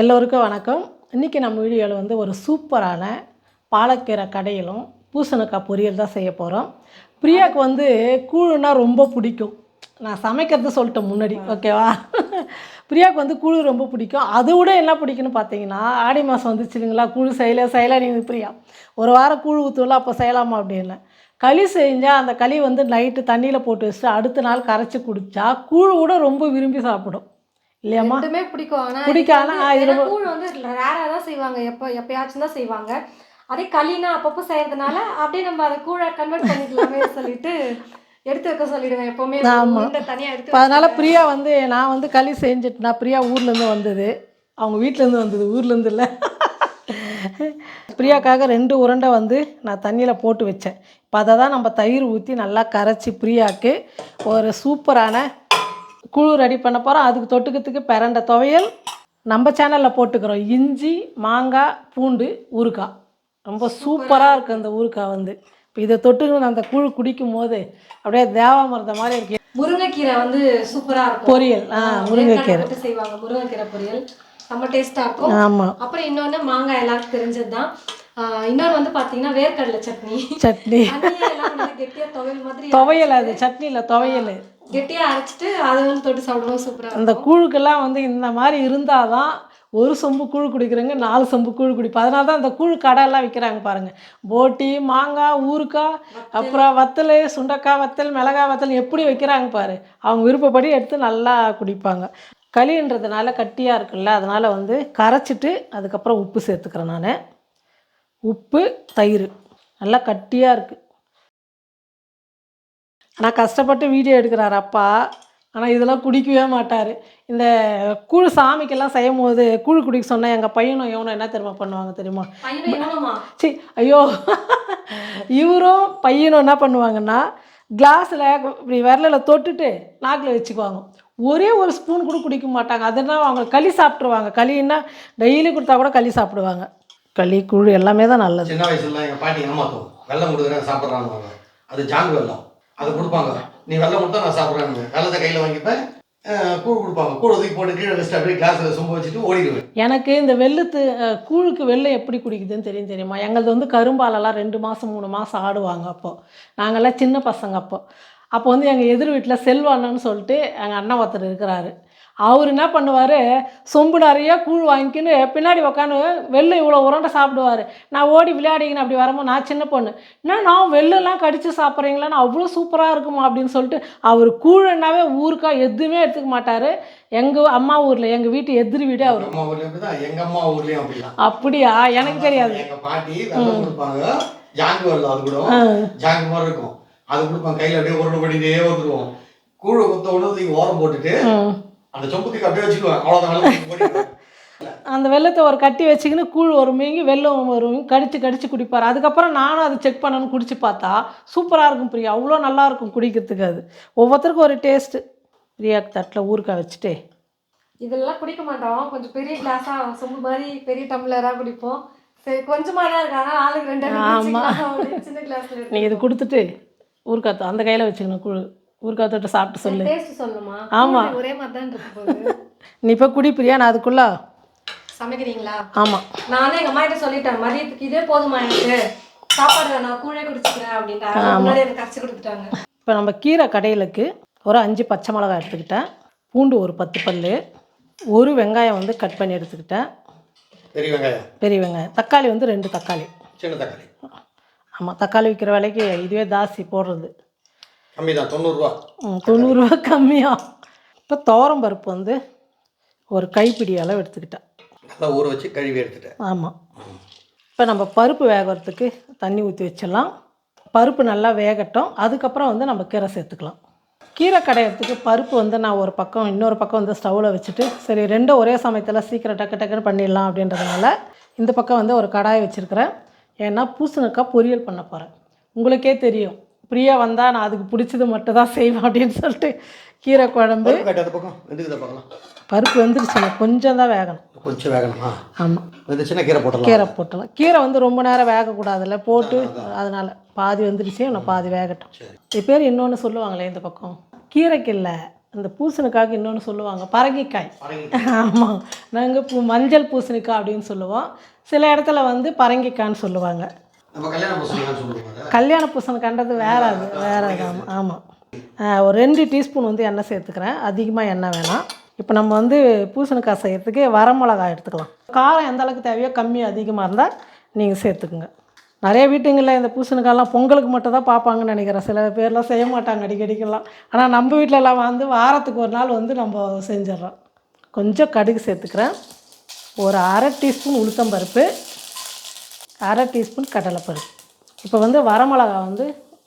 எல்லோருக்கும் வணக்கம். இன்றைக்கி நம்ம வீடியோவில் வந்து ஒரு சூப்பரான பாலக்கீரை கடையிலும் பூசணிக்காய் பொரியல் தான் செய்ய போகிறோம் பிரியாவுக்கு வந்து கூழுனா ரொம்ப பிடிக்கும். நான் சமைக்கிறது சொல்லிட்டேன் முன்னாடி ஓகேவா? பிரியாவுக்கு வந்து கூழு ரொம்ப பிடிக்கும். அதை விட என்ன பிடிக்குன்னு பார்த்தீங்கன்னா ஆடி மாதம் வந்துச்சு இல்லைங்களா? கூழு செய்யல செய்யலை நீங்கள் பிரியா. ஒரு வாரம் கூழ் ஊற்றுல அப்போ செய்யலாமா அப்படின்னு. களி செஞ்சால் அந்த களி வந்து நைட்டு தண்ணியில் போட்டு வச்சுட்டு அடுத்த நாள் கரைச்சி குடித்தா கூழ் கூட ரொம்ப விரும்பி சாப்பிடும். இல்லையாம்மா? ரெண்டுமே பிடிக்கும். ஆனா பிடிக்கும், இது ஆனா வந்து- இது ஏன்னா ரொம்ப- கூழ் வந்து ரேரா தான் செய்வாங்க. எப்போ எப்பயாச்சும் தான் செய்வாங்க. அதே களினா அப்பப்போ செய்யறதுனால அப்படியே நம்ம அதை கூழ கன்வெர்ட் பண்ணிக்கலாமே சொல்லிட்டு எடுத்து வைக்க சொல்லிடுவேன் எப்பவுமே. ஆமா. உருண்டை தனியா எடுத்து அதனால். பிரியா வந்து நான் வந்து களி செஞ்சுட்டுனா பிரியா ஊர்லேருந்து வந்தது. அவங்க வீட்டிலேருந்து வந்தது ஊர்லேருந்து இல்லை. பிரியாக்காக ரெண்டு உருண்டை வந்து நான் தண்ணியில் போட்டு வச்சேன். இப்போ அதை தான் நம்ம தயிர் ஊற்றி நல்லா கரைச்சி பிரியாக்கு ஒரு சூப்பரான குழு ரெடி பண்ண போகிறோம் அதுக்கு தொட்டுக்கிறதுக்கு பிரண்ட துவையல். நம்ம சேனலில் போட்டுக்கிறோம். இஞ்சி மாங்காய் பூண்டு ஊறுகாய். ரொம்ப சூப்பராக இருக்குது அந்த ஊறுகாய் வந்து. இப்போ இதை தொட்டுக்கணும் அந்த கூழ் குடிக்கும் போது அப்படியே தேவாமிர்த மாதிரி இருக்கு. முருங்கைக்கீரை வந்து சூப்பரா இருக்கும். பொரியல். ஆ முருங்கைக்கீரை. செய்வாங்க. முருங்கைக்கீரை பொரியல். செம்ம டேஸ்டா இருக்கும். ஆமாம் அப்புறம் இன்னொன்னு மாங்காய் எல்லாருக்கும் தெரிஞ்சதுதான். ஆஹ் இன்னொன்னு வந்து பாத்தீங்கன்னா வேர்க்கடலை சட்னி. சட்னி. தண்ணியை எல்லாம் நல்லா கெட்டியா துவையல் மாதிரி துவையல் அது. சட்னியில் துவையல். கெட்டியா அரைச்சிட்டு அதை வந்து தொட்டு சாப்பிடுவோம். சூப்பரா இருக்கும். அந்த கூழுக்கெல்லாம் வந்து இந்த மாதிரி இருந்தால் தான் ஒரு சொம்பு கூழ் குடிக்கிறவங்க நாலு சொம்பு கூழ் குடிப்போம் அதனால தான் அந்த கூழ் கடையெல்லாம் விற்கிறாங்க பாருங்கள் போட்டி மாங்காய் ஊறுகாய் அப்புறம் வத்தல் சுண்டக்காய் வத்தல் மிளகாய் வத்தல் எப்படி வைக்கிறாங்க பாரு அவங்க விருப்பப்படி எடுத்து நல்லா குடிப்பாங்க. களின்றதுனால கட்டியாக இருக்குல்ல அதனால் வந்து கரைச்சிட்டு அதுக்கப்புறம் உப்பு சேர்த்துக்கிறேன் நான். உப்பு தயிர். நல்லா கட்டியாக இருக்குது ஆனால் கஷ்டப்பட்டு வீடியோ எடுக்கிறார் அப்பா. ஆனால் இதெல்லாம் குடிக்கவே மாட்டார். இந்த கூழ் சாமிக்கெல்லாம் செய்யும் போது கூழ் குடிக்க சொன்னால் எங்கள் பையனும் இவனும் என்ன தெரியுமா பண்ணுவாங்க தெரியுமா? சி ஐயோ. இவரும் பையனும் என்ன பண்ணுவாங்கன்னா கிளாஸில் இப்படி விரலில் தொட்டுட்டு நாக்கில் வச்சுக்குவாங்க. ஒரே ஒரு ஸ்பூன் கூட குடிக்க மாட்டாங்க. அதுனா அவங்க களி சாப்பிட்ருவாங்க களின்னா டெய்லி கொடுத்தா கூட களி சாப்பிடுவாங்க. களி கூழ் எல்லாமே தான் நல்லது. சின்ன வயசுல எங்க பாட்டி ஏமாத்தும் வெள்ளம் கொடுக்குறேன் சாப்பிட்றாங்க அது ஜாங்கு வெள்ளம் அது கொடுப்பாங்க. நீ வெள்ளம் கொடுத்தா நான் சாப்பிட்றேன்னு வெள்ளத்தை கையில் வாங்கிப்பேன். கூழ் கொடுப்பாங்க. கூழ் ஒதுக்கி போட்டு கீழே வச்சுட்டு அப்படியே கிளாஸில் சும்ப வச்சுட்டு ஓடிடுவேன். எனக்கு இந்த வெள்ளத்து கூழுக்கு வெள்ளம் எப்படி குடிக்குதுன்னு தெரியும் தெரியுமா? எங்களது வந்து கரும்பாலெல்லாம் ரெண்டு மாதம் மூணு மாதம் ஆடுவாங்க அப்போது நாங்கள்லாம் சின்ன பசங்க அப்போ. அப்போ வந்து எங்கள் எதிர் வீட்டில் செல்வாண்ணன்னு சொல்லிட்டு எங்கள் அண்ணன் ஒருத்தர் இருக்கிறாரு. அவர் என்ன பண்ணுவார்? சொம்பு நிறைய கூழ் வாங்கிக்கின்னு பின்னாடி உக்காந்து வெள்ளை இவ்வளோ உருண்டை சாப்பிடுவார். நான் ஓடி விளையாடிக்கின்னு அப்படி வரும்போது நான் சின்ன பொண்ணு. என்ன நான் வெள்ளெல்லாம் கடித்து சாப்பிட்றீங்களான்னு அவ்வளோ சூப்பராக இருக்குமா? அப்படின்னு சொல்லிட்டு அவர் கூழன்னாவே ஊருக்கா எதுவுமே எடுத்துக்க மாட்டார். எங்கள் அம்மா ஊரில் எங்கள் வீட்டு எதிர் வீடு அவர். அம்மா ஊர்லயும் அப்படிதான். எங்க அம்மா ஊர்லயும் அப்படியா? எனக்கு தெரியாது. எங்க பாட்டி கொடுப்பாங்க. ஜாங்கு வெள்ளம் அது கூட. ஜாங்கு மாதிரி இருக்கும். அது கொடுப்பாங்க. கையில அப்படியே உருண்டை பண்ணிட்டே வந்துருவோம் கூழை குத்த உடனே ஓரம் போட்டுட்டு. அந்த சொம்புக்கு அப்படியே வச்சுக்குவேன். அவ்வளோதான். அந்த வெள்ளத்தை ஒரு கட்டி வச்சுக்கின்னு கூழ் ஒரு மீங்கி வெள்ளம் ஒரு கடிச்சு கடிச்சு குடிப்பார். அதுக்கப்புறம் நானும் அதை செக் பண்ணணும்னு குடிச்சு பார்த்தா சூப்பராக இருக்கும் பிரியா. அவ்வளோ நல்லா இருக்கும் குடிக்கிறதுக்கு அது. ஒவ்வொருத்தருக்கும் ஒரு டேஸ்ட்டு. பிரியாக்கு தட்டில் ஊறுகாய் வச்சுட்டு. இதெல்லாம் குடிக்க மாட்டோம். கொஞ்சம் பெரிய கிளாஸா சொம்பு மாதிரி பெரிய டம்ளரா குடிப்போம். சரி கொஞ்சமா தான் இருக்கு. ஆனால் ஆளுக்கு ரெண்டு ரெண்டு ஆமா. குடிச்சுக்கலாம் அப்படின்னு சின்ன கிளாஸ்ல நீ இது கொடுத்துட்டு ஊறுகாய் தொ- அந்த கையில் வச்சுக்கணும் கூழ். ஊறுகாய் தொட்டு சாப்பிட்டு சொல்லு. டேஸ்ட் சொல்லுமா? ஆமா. கூழ் ஒரே மாதிரி தான் இருக்கு போகுது நீ இப்போ குடி பிரியா? நான் அதுக்குள்ளே. சமைக்கிறீங்களா? ஆமாம் நானே எங்க அம்மா கிட்ட சொல்லிட்டேன் மதியத்துக்கு இதே போதுமா எனக்கு. சாப்பாடு வேணாம் கூழே குடிச்சுக்கிறேன் அப்படின்ட்டு முன்னாடி எனக்கு கரைச்சி கொடுத்துட்டாங்க. இப்போ நம்ம கீரை கடையிலுக்கு ஒரு அஞ்சு பச்சை மிளகாய் எடுத்துக்கிட்டேன். பூண்டு ஒரு பத்து பல் ஒரு வெங்காயம் வந்து கட் பண்ணி எடுத்துக்கிட்டேன். பெரிய வெங்காயம். பெரிய வெங்காயம். தக்காளி வந்து ரெண்டு தக்காளி. சின்ன தக்காளி. ஆமாம் தக்காளி விற்கிற விலைக்கு இதுவே தாசி போடுறது. கம்மி தான் தொண்ணூறுரூவா தொண்ணூறுரூவா கம்மியாக இப்போ துவரம் பருப்பு வந்து ஒரு கைப்பிடி அளவு எடுத்துக்கிட்டேன். நல்லா ஊற வச்சு கழுவி எடுத்துட்டேன். ஆமாம் இப்போ நம்ம பருப்பு வேகறதுக்கு தண்ணி ஊற்றி வச்சிடலாம். பருப்பு நல்லா வேகட்டும். அதுக்கப்புறம் வந்து நம்ம கீரை சேர்த்துக்கலாம். கீரை கடையிறதுக்கு பருப்பு வந்து நான் ஒரு பக்கம் இன்னொரு பக்கம் வந்து ஸ்டவ்வில் வச்சுட்டு சரி ரெண்டும் ஒரே சமயத்தில் சீக்கிரம் டக்கு டக்குன்னு பண்ணிடலாம் அப்படின்றதுனால இந்த பக்கம் வந்து ஒரு கடாய் வச்சுருக்கிறேன். ஏன்னா பூசணிக்காய் பொரியல் பண்ண போகிறேன் உங்களுக்கே தெரியும். பிரியா வந்தால் நான் அதுக்கு பிடிச்சது மட்டும் தான் செய்வேன் அப்படின்னு சொல்லிட்டு கீரை குழம்பு. பருப்பு வந்துருச்சு எனக்கு கொஞ்சம் தான் வேகணும். கொஞ்சம் வேகணுமா? ஆமாம் வெந்துச்சுன்னா கீரை போட்டலாம் கீரை போட்டலாம் கீரை வந்து ரொம்ப நேரம் வேகக்கூடாதுல்ல போட்டு அதனால் பாதி வந்துடுச்சு இன்னும் பாதி வேகட்டும். இது பேர் இன்னொன்று சொல்லுவாங்களே இந்த பக்கம். கீரைக்கு இல்லை இந்த பூசணிக்காய்க்கு இன்னொன்று சொல்லுவாங்க பரங்கிக்காய். பரங்கி ஆமாம் நாங்கள் பூ மஞ்சள் பூசணிக்காய் அப்படின்னு சொல்லுவோம். சில இடத்துல வந்து பரங்கிக்காய்ன்னு சொல்லுவாங்க. கல்யாண பூசணிக்கான்றது வேற அது வேற. அது ஆமாம் ஆமாம் ஒரு ரெண்டு டீஸ்பூன் வந்து எண்ணெய் சேர்த்துக்கிறேன். அதிகமாக எண்ணெய் வேணாம். இப்போ நம்ம வந்து பூசணிக்காய் செய்கிறதுக்கு வரமிளகாய் எடுத்துக்கலாம். காரம் எந்த அளவுக்கு தேவையோ கம்மி அதிகமாக இருந்தால் நீங்கள் சேர்த்துக்குங்க. நிறைய வீட்டுங்களில் இந்த பூசணிக்காயெல்லாம் பொங்கலுக்கு மட்டும் தான் பார்ப்பாங்கன்னு நினைக்கிறேன். சில பேர்லாம் செய்ய மாட்டாங்க அடிக்கடிக்கெல்லாம். ஆனால் நம்ம வீட்டிலலாம் வந்து வாரத்துக்கு ஒரு நாள் வந்து நம்ம செஞ்சிடறோம். கொஞ்சம் கடுகு சேர்த்துக்கிறேன். ஒரு அரை டீஸ்பூன் உளுத்தம்பருப்பு அரை டீஸ்பூன் கடலைப்பருப்பு. இப்போ வந்து வரமிளகா வந்து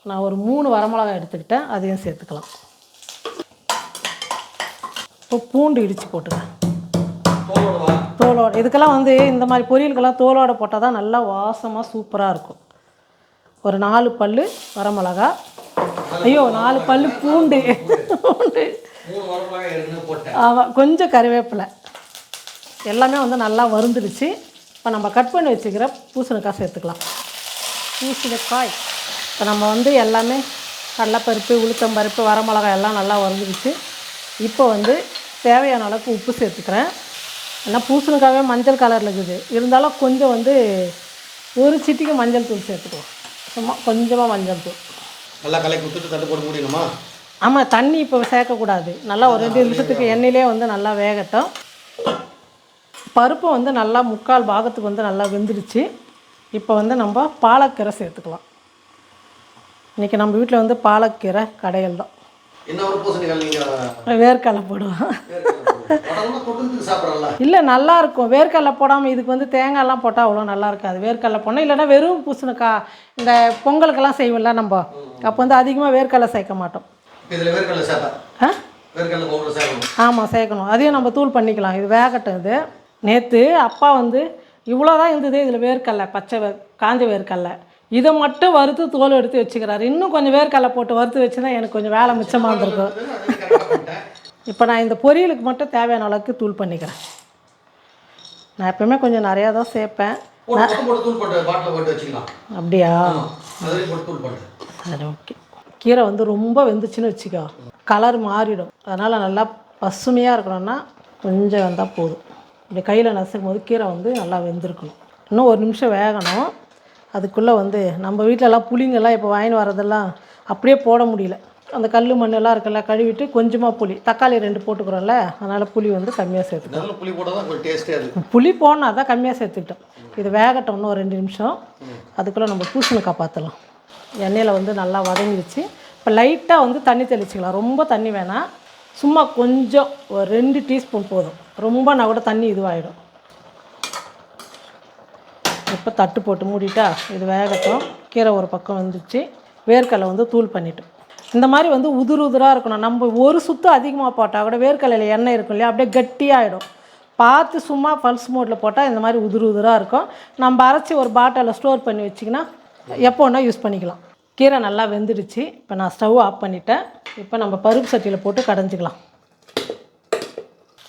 நான் ஒரு மூணு வரமிளகா எடுத்துக்கிட்டேன் அதையும் சேர்த்துக்கலாம். இப்போ பூண்டு இடித்து போட்டுக்கிறேன் தோலோட இதுக்கெல்லாம் வந்து இந்த மாதிரி பொரியலுக்கெல்லாம் தோலோட போட்டால் தான் நல்லா வாசமாக சூப்பராக இருக்கும். ஒரு நாலு பல் வரமிளகா. ஐயோ நாலு பல் பூண்டு. பூண்டு. ஆமாம் கொஞ்சம் கறிவேப்பிலை எல்லாமே வந்து நல்லா வறுந்துடுச்சு இப்போ நம்ம கட் பண்ணி வச்சுக்கிற பூசணிக்காய் சேர்த்துக்கலாம். பூசணிக்காய். இப்போ நம்ம வந்து எல்லாமே கடலைப்பருப்பு உளுத்தம்பருப்பு வரமிளகாய் எல்லாம் நல்லா வறுந்துடுச்சு இப்போ வந்து தேவையான அளவுக்கு உப்பு சேர்த்துக்கிறேன். ஏன்னா பூசணிக்காவே மஞ்சள் கலரில் இருக்குது. இருந்தாலும் கொஞ்சம் வந்து ஒரு சிட்டிக்கு மஞ்சள் தூள் சேர்த்துக்குவோம் சும்மா கொஞ்சமாக மஞ்சள் தூள். நல்லா கலக்கி விட்டுட்டு தட்டு போட்டு முடியணுமா ஆமாம் தண்ணி இப்போ சேர்க்கக்கூடாது. நல்லா ஒரு ரெண்டு நிமிஷத்துக்கு எண்ணெயிலே வந்து நல்லா வேகட்டும். பருப்பு வந்து நல்லா முக்கால் பாகத்துக்கு வந்து நல்லா வெந்துடுச்சு இப்போ வந்து நம்ம பாலக்கீரை சேர்த்துக்கலாம். இன்றைக்கி நம்ம வீட்டில் வந்து பாலக்கீரை கடையில் தான். வேர்க்கடலை போடுவோம். இல்லை நல்லா இருக்கும். வேர்க்கடலை போடாமல் இதுக்கு வந்து தேங்காய்லாம் போட்டால் அவ்வளோ நல்லா இருக்காது. வேர்க்கடலை போடணும். இல்லைன்னா வெறும் பூசணிக்காய் இந்த பொங்கலுக்கெல்லாம் செய்வோம்ல நம்ம. அப்போ வந்து அதிகமாக வேர்க்கடலை சேர்க்க மாட்டோம். ஆமாம் சேர்க்கணும். அதையும் நம்ம தூள் பண்ணிக்கலாம். இது வேகட்டும் இது. நேற்று அப்பா வந்து இவ்வளோ தான் இருந்தது இதில் வேர்க்கடலை பச்சை வே காஞ்ச வேர்க்கடலை. இதை மட்டும் வறுத்து தோல் எடுத்து வச்சுக்கிறாரு. இன்னும் கொஞ்சம் வேர்க்கடலை போட்டு வறுத்து வச்சுன்னா எனக்கு கொஞ்சம் வேலை மிச்சமாக இருந்திருக்கும் இப்போ நான் இந்த பொரியலுக்கு மட்டும் தேவையான அளவுக்கு தூள் பண்ணிக்கிறேன். நான் எப்பவுமே கொஞ்சம் நிறையா தான் சேர்ப்பேன். அப்படியா? சரி ஓகே. கீரை வந்து ரொம்ப வெந்துச்சுன்னு வச்சுக்கோ. கலர் மாறிடும். அதனால் நல்லா பசுமையாக இருக்கணும்னா கொஞ்சம் வெந்தால் போதும். இப்படி கையில் நசுக்கும் போது கீரை வந்து நல்லா வெந்திருக்கணும். இன்னும் ஒரு நிமிஷம் வேகணும். அதுக்குள்ளே வந்து நம்ம வீட்டிலலாம் புளிங்கெல்லாம் இப்போ வாங்கின்னு வரதெல்லாம் அப்படியே போட முடியல. அந்த கல் மண்ணெல்லாம் இருக்குல்ல கழுவிட்டு கொஞ்சமாக புளி தக்காளி ரெண்டு போட்டுக்கிறோம்ல அதனால் புளி வந்து கம்மியாக சேர்த்துக்கணும் புளி போட்டால் தான் புளி போடணும் அதான் கம்மியாக சேர்த்துக்கிட்டோம். இது வேகட்டும் இன்னும் ஒரு ரெண்டு நிமிஷம். அதுக்குள்ளே நம்ம பூசணிக்காய் பார்த்துடலாம் எண்ணெயில் வந்து நல்லா வதங்கிடுச்சு இப்போ லைட்டாக வந்து தண்ணி தெளிச்சிக்கலாம். ரொம்ப தண்ணி வேணாம். சும்மா கொஞ்சம் ஒரு ரெண்டு டீஸ்பூன் போதும். ரொம்ப நான் கூட தண்ணி இதுவாகிடும் இப்போ தட்டு போட்டு மூடிட்டா இது வேகட்டும். கீரை ஒரு பக்கம் வந்துச்சு. வேர்க்கடலை வந்து தூள் பண்ணிட்டோம். இந்த மாதிரி வந்து உதிர் உதிராக இருக்கணும். நம்ம ஒரு சுத்து அதிகமாக போட்டால் கூட வேர்க்கடலையில் எண்ணெய் இருக்கும் இல்லையா? அப்படியே கட்டியாகிடும் பார்த்து சும்மா பல்ஸ் மோட்டில் போட்டால் இந்த மாதிரி உதிர் உதிராக இருக்கும். நம்ம அரைச்சி ஒரு பாட்டிலில் ஸ்டோர் பண்ணி வச்சிங்கன்னா எப்போ வேணால் யூஸ் பண்ணிக்கலாம். கீரை நல்லா வெந்துடுச்சு. இப்போ நான் ஸ்டவ் ஆஃப் பண்ணிட்டேன். இப்போ நம்ம பருப்பு சட்டியில் போட்டு கடைஞ்சிக்கலாம்.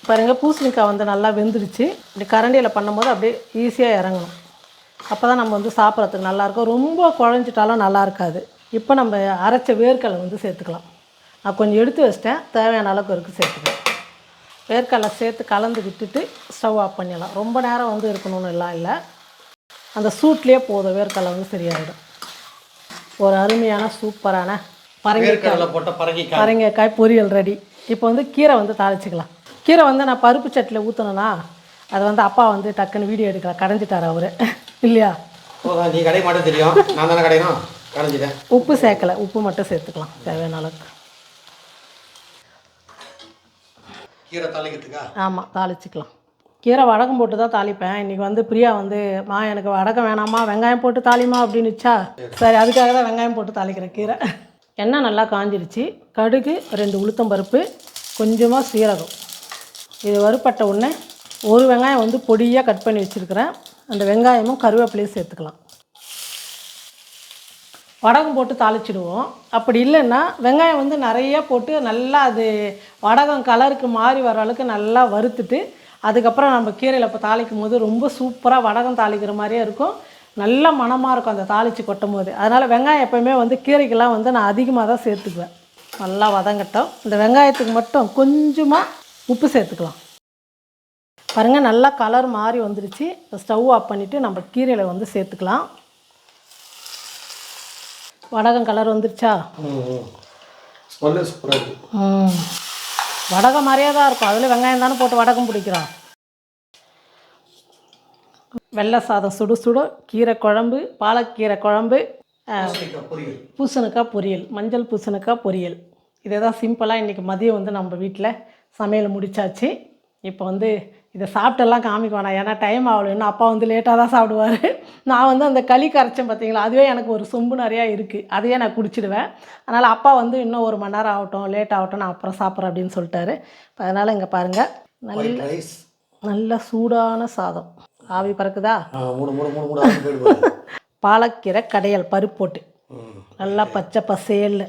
பாருங்க பூசணிக்காய் வந்து நல்லா வெந்துடுச்சு. இப்படி கரண்டியில் பண்ணும்போது அப்படியே ஈஸியாக இறங்கணும். அப்போ தான் நம்ம வந்து சாப்பிட்றதுக்கு நல்லாயிருக்கும் ரொம்ப குழஞ்சிட்டாலும் நல்லா இருக்காது. இப்போ நம்ம அரைச்ச வேர்க்கடலை வந்து சேர்த்துக்கலாம். நான் கொஞ்சம் எடுத்து வச்சிட்டேன். தேவையான அளவுக்கு இருக்குது சேர்த்துக்கலாம். வேர்க்கடலை சேர்த்து கலந்து விட்டுட்டு ஸ்டவ் ஆஃப் பண்ணிடலாம். ரொம்ப நேரம் வந்து இருக்கணும்னு எல்லாம் இல்லை. அந்த சூட்லேயே போதும். வேர்க்கடலை வந்து சரியாயிடும். ஒரு அருமையான சூப்பரான பரங்கிக்காய். பரங்கிக்காய். பரங்காய் பொரியல் ரெடி. இப்போ வந்து கீரை வந்து தாளிச்சிக்கலாம். கீரை வந்து நான் பருப்பு சட்டியில் ஊற்றணுன்னா அதை வந்து அப்பா வந்து டக்குன்னு வீடியோ எடுக்கலாம் கடைஞ்சிட்டார் அவர். இல்லையா? நீ கடை மாட்டே தெரியும். நான் தானே கடையணும்? கடைஞ்சிட்டேன். உப்பு சேர்க்கலை. உப்பு மட்டும் சேர்த்துக்கலாம். தேவையான அளவுக்கு. கீரை தலைக்கிறதுக்கா ஆமாம் தாளிச்சிக்கலாம். கீரை வடகம் போட்டு தான் தாளிப்பேன். இன்றைக்கி வந்து பிரியா வந்து மா எனக்கு வடகம் வேணாமா? வெங்காயம் போட்டு தாளிமா? அப்படின்னுச்சா? சரி அதுக்காக தான் வெங்காயம் போட்டு தாளிக்கிறேன் கீரை. எண்ணெய் நல்லா காஞ்சிருச்சு கடுகு ரெண்டு உளுத்தம் பருப்பு கொஞ்சமாக சீரகம். இது வறுப்பட்ட உடனே ஒரு வெங்காயம் வந்து பொடியாக கட் பண்ணி வச்சுருக்கிறேன். அந்த வெங்காயமும் கருவேப்பிலையும் சேர்த்துக்கலாம். வடகம் போட்டு தாளிச்சிடுவோம். அப்படி இல்லைன்னா வெங்காயம் வந்து நிறைய போட்டு நல்லா அது வடகம் கலருக்கு மாறி வர அளவுக்கு நல்லா வறுத்துட்டு அதுக்கப்புறம் நம்ம கீரையில் இப்போ தாளிக்கும் போது ரொம்ப சூப்பராக வடகம் தாளிக்கிற மாதிரியே இருக்கும். நல்ல மணமாக இருக்கும் அந்த தாளித்து கொட்டும் போது. அதனால் வெங்காயம் எப்போயுமே வந்து கீரைக்கெல்லாம் வந்து நான் அதிகமாக தான் சேர்த்துக்குவேன். நல்லா வதங்கட்டும். இந்த வெங்காயத்துக்கு மட்டும் கொஞ்சமாக உப்பு சேர்த்துக்கலாம். பாருங்கள் நல்லா கலர் மாறி வந்துருச்சு. இப்போ ஸ்டவ் ஆஃப் பண்ணிவிட்டு நம்ம கீரையில் வந்து சேர்த்துக்கலாம். வடகம் கலர் வந்துருச்சா? வடகம் மாதிரியே தான் இருக்கும். அதில் வெங்காயம் தானே போட்டு வடகம் பிடிக்கிறோம். வெள்ளை சாதம் சுடு சுடு கீரை குழம்பு பாலக்கீரை குழம்பு பூசணிக்காய் பொரியல். மஞ்சள் பூசணிக்காய் பொரியல். இதை தான் சிம்பிளாக இன்றைக்கி மதியம் வந்து நம்ம வீட்டில் சமையல் முடிச்சாச்சு. இப்போ வந்து இதை சாப்பிட்டெல்லாம் காமிக்க வேணாம். ஏன்னா டைம் ஆகல. இன்னும் அப்பா வந்து லேட்டாக தான் சாப்பிடுவார். நான் வந்து அந்த களி கரைச்சேன் பார்த்தீங்களா? அதுவே எனக்கு ஒரு சொம்பு நிறையா இருக்குது அதையே நான் குடிச்சிடுவேன். அதனால் அப்பா வந்து இன்னும் ஒரு மணி நேரம் ஆகட்டும் லேட் ஆகட்டும் நான் அப்புறம் சாப்பிட்றேன் அப்படின்னு சொல்லிட்டாரு. அதனால் இங்கே பாருங்கள் நல்ல நல்ல சூடான சாதம். ஆவி பறக்குதா? பாலக்கீரை கடையல் பருப்பு போட்டு. நல்லா பச்சை பசேல்னு.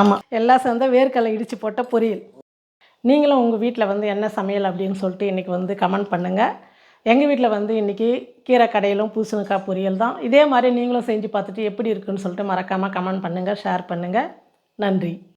ஆமாம் எல்லாம் சேர்ந்த வேர்க்கடலை இடித்து போட்ட பொரியல். நீங்களும் உங்கள் வீட்டில் வந்து என்ன சமையல் அப்படின்னு சொல்லிட்டு இன்றைக்கி வந்து கமெண்ட் பண்ணுங்கள் எங்கள் வீட்டில் வந்து இன்றைக்கி கீரை கடையிலும் பூசணிக்காய் பொரியல் தான். இதே மாதிரி நீங்களும் செஞ்சு பார்த்துட்டு எப்படி இருக்குன்னு சொல்லிட்டு மறக்காமல் கமெண்ட் பண்ணுங்கள் ஷேர் பண்ணுங்கள் நன்றி.